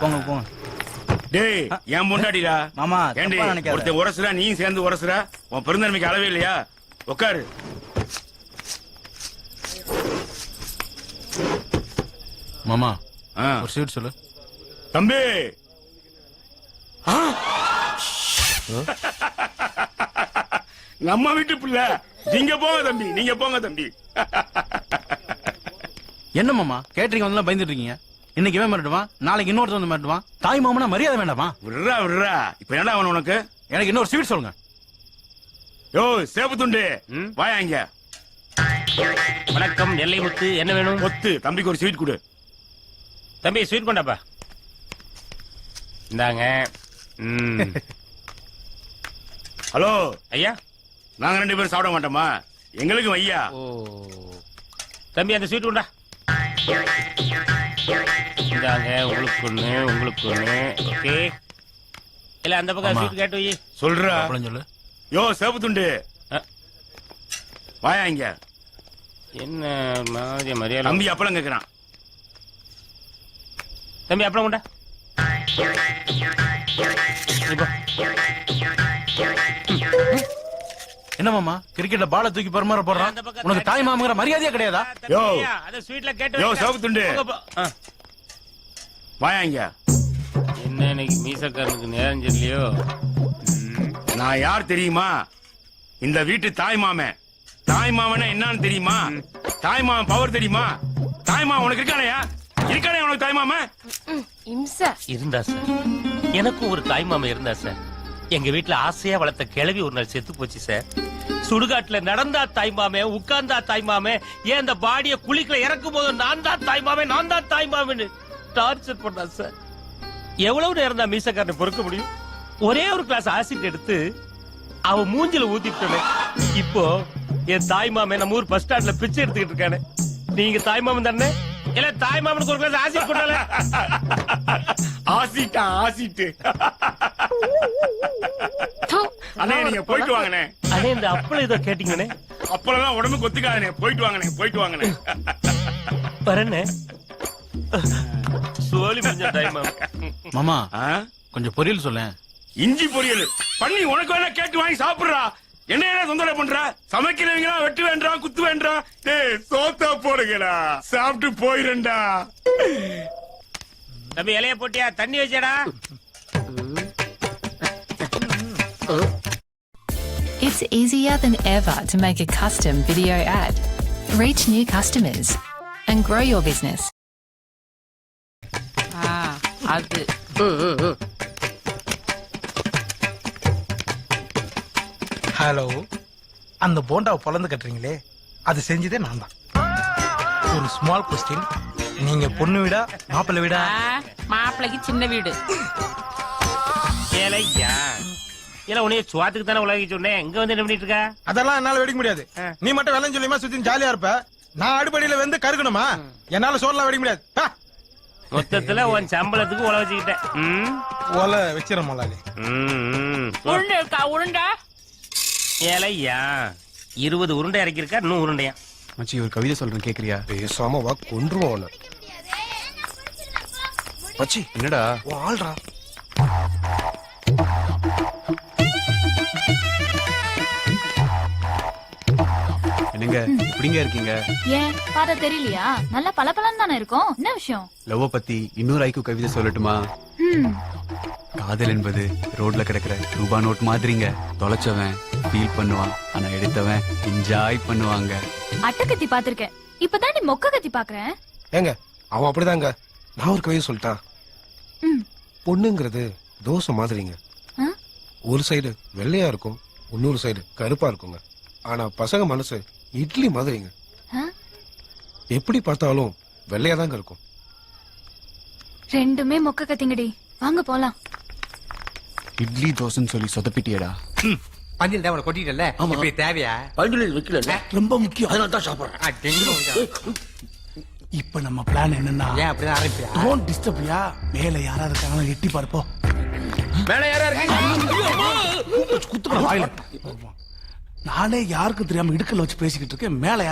போங்க போங்க. டேய் என் முன்னாடிடா மாமா, ஏண்டி. ஒருத்தன் உரசுறா நீயும் சேர்ந்து உரசுற? உன் பெருந்தன்மைக்கு அளவே இல்லையா? உட்காரு மாமா ஆ. ஒரு சீட் சொல்லு. தம்பி. ஆ? நம்ம வீட்டு பிள்ளை. நீங்க போங்க தம்பி நீங்க போங்க தம்பி. என்ன மாமா கேட்டரிங் வந்து பயந்துட்டு இருக்கீங்க? இன்னைக்கு இவன் மிரட்டுவான் நாளைக்கு இன்னொருத்தன் வந்து மிரட்டுவான். தாய் மாமனா மரியாதை வேண்டாமா? விடுறா விடுறா. இப்ப என்ன வேணும் உனக்கு? எனக்கு இன்னொரு ஸ்வீட் சொல்லுங்க. யோ சேப்பு துண்டு. வாயா இங்க. வணக்கம் நெல்லை முத்து. என்ன வேணும்? ஒத்து. தம்பிக்கு ஒரு ஸ்வீட் கொடு. தம்பி ஸ்வீட் கொண்டாப்பா. இந்தாங்க. ஹலோ. ஐயா? நாங்க ரெண்டு பேரும் சாப்பிட மாட்டோமா? எங்களுக்கு ஐயா. ஓ. தம்பி அந்த ஸ்வீட் கொண்டா. இந்தாங்க உங்களுக்கு ஒண்ணு உங்களுக்கு ஒண்ணு ஓகே. இல்ல அந்த பக்கம். ஸ்வீட் கேட்டு வை. சொல்றா. அப்பளம் சொல்லு. யோ சேப்பு துண்டு. வாயா இங்க. என்ன மாதிரி மரியாதை? தம்பி அப்பளம் கேக்குறான். தம்பி அப்புறம் கொண்டா. இப்போ. என்ன மாமா கிரிக்கெட்ல பால தூக்கி பரமாற பக்கம் உனக்கு தாய் மாமங்கிற மரியாதையே கிடையாதா? யோ. அந்த ஸ்வீட்ல கேட்டு யோ. சிவப்பு துண்டு. உங்க ப- ஆ. வாயா இங்க. என்ன இன்னைக்கு மீசக்காரனுக்கு நேரம் தெரியலையோ. நான் யார் தெரியுமா? இந்த வீட்டு தாய் மாமன் தாய் மாமனா என்னன்னு தெரியுமா? தாய் மாமன் பவர் தெரியுமா? தாய் மாமன் உனக்கு இருக்கானயா? இருக்கானே உனக்கு தாய் மாமன் இம்ச இருந்தா சார். எனக்கும் ஒரு தாய் மாமா இருந்தா சார். எங்க வீட்டுல ஆசையா வளர்த்த கிழவி ஒரு நாள் செத்து போச்சு சார். சுடுகாட்டுல நடந்தா தாய்மாமே உட்கார்ந்தா தாய்மாமே ஏன் அந்த பாடிய குளிக்கல இறக்கும் போது நான் தான் தாய்மாமே நான் தான் தாய்மாமேன்னு டார்ச்சர் பண்ணா சார். எவ்வளவு நேரம் தான் மீசக்காரனை பொறுக்க முடியும்? ஒரே ஒரு கிளாஸ் ஆசிட் எடுத்து அவ மூஞ்சில ஊத்திட்டே இப்போ என் தாய் நம்ம ஊர் பஸ் ஸ்டாண்ட்ல பிச்சை எடுத்துக்கிட்டு இருக்கானே. நீங்க தாய்மாமன் தானே? இல்ல தாய்மாமனுக்கு ஒரு கிளாஸ் ஆசிட் கொடுத்தால ஆசிட்டா ஆசிட்டு அண்ணே நீங்க போயிட்டு வாங்கண்ணே. அண்ணே இந்த அப்பளம் ஏதோ கேட்டீங்கண்ணே. அப்பெல்லாம் உடம்புக்கு ஒத்துக்காதண்ணே போயிட்டு வாங்கண்ணே போயிட்டு வாங்கண்ணே. வரண்ணே சோழி முடிஞ்ச டைம் மாமா? கொஞ்சம் பொரியல் சொல்லேன். இஞ்சி பொரியல். பண்ணி உனக்கு வேணா கேட்டு வாங்கி சாப்பிடுறா. என்ன என்ன தொந்தரவு பண்ற? சமைக்கிறவங்க வெட்டு வேண்டாம் குத்து வேண்டாம் டேய் சோத்தா போடுங்கடா. சாப்பிட்டு போயிரண்டா தம்பி இலைய போட்டியா? தண்ணி வச்சடா It's easier than ever to make a custom video ad. Reach new customers and grow your business. அது ஹலோ அந்த போண்டாவை பொலந்து கட்டுறீங்களே அது செஞ்சதே நான் தான் ஒரு ஸ்மால் கொஸ்டின் நீங்க பொண்ணு வீடா மாப்பிள்ளை வீடா மாப்பிளைக்கு சின்ன வீடு ஏலையா இல்ல உனைய சுவாத்துக்கு தானே உலகி சொன்னேன். இங்க வந்து என்ன பண்ணிட்டு இருக்க? அதெல்லாம் என்னால வெடிக்க முடியாது. நீ மட்டும் வெள்ளம் சொல்லியுமா சுத்தி ஜாலியா இருப்ப? நான் அடுப்படியில வந்து கருக்கணுமா என்னால சோறுலாம் வெடிக்க முடியாது. மொத்தத்துல உன் சம்பளத்துக்கு உழ வச்சுக்கிட்டேன்? ஓலை வச்சிட முதலாளி. உருண்டை இருக்கா? உருண்டை? ஏலையா இருபது உருண்டை இறக்கிருக்கா இன்னும் உருண்டையா? மச்சி ஒரு கவிதை சொல்றேன் கேக்குறியா? பேசாம வா கொன்றுவோம். மச்சி. என்னடா? ஆள்றா என்னங்க எப்படிங்க இருக்கீங்க? ஏன் பார்த்தா தெரியலையா? நல்லா பளபளன்னு தானே இருக்கும். என்ன விஷயம்? லவ் பத்தி இன்னொரு ஐக்கு கவிதை சொல்லட்டுமா? காதல் என்பது ரோட்ல கிடக்குற ரூபா நோட் மாதிரிங்க. தொலைச்சவன் ஃபீல் பண்ணுவான். ஆனா எடுத்தவன் என்ஜாய் பண்ணுவாங்க. அட்டக்கத்தி பாத்திருக்கேன் இப்பதான் நீ மொக்க கத்தி பாக்குறேன் ஏங்க அவன் அப்படிதாங்க. நான் ஒரு கவிதை சொல்லிட்டான். பொண்ணுங்கிறது தோசை மாதிரிங்க? ஒரு சைடு வெள்ளையா இருக்கும் இன்னொரு சைடு கருப்பா இருக்குங்க. ஆனா பசங்க மனசு இட்லி மாதிரிங்க? எப்படி பார்த்தாலும் வெள்ளையா தாங்க இருக்கும். ரெண்டுமே மொக்க கத்திங்கடி. வாங்க போலாம். இட்லி தோசைன்னு சொல்லி சொதப்பிட்டியடா. பந்தில் தான் கொட்டிட்டல இப்படி தேவையா? ரொம்ப முக்கியம். அதனால தான் சாப்பிடுறேன் இப்ப நம்ம பிளான் என்னன்னா ஏன் அப்படிதான் ஆரம்பிப்பியா டோன்ட் டிஸ்டர்ப் யா? மேல யாரா இருக்காங்களோ எட்டி பார்ப்போம். மேல யாரா இருக்கு குத்துக்கட வாயில. நானே யாருக்கும் தெரியாம இடுக்கல வச்சு பேசிக்கிட்டு இருக்கேன் மேல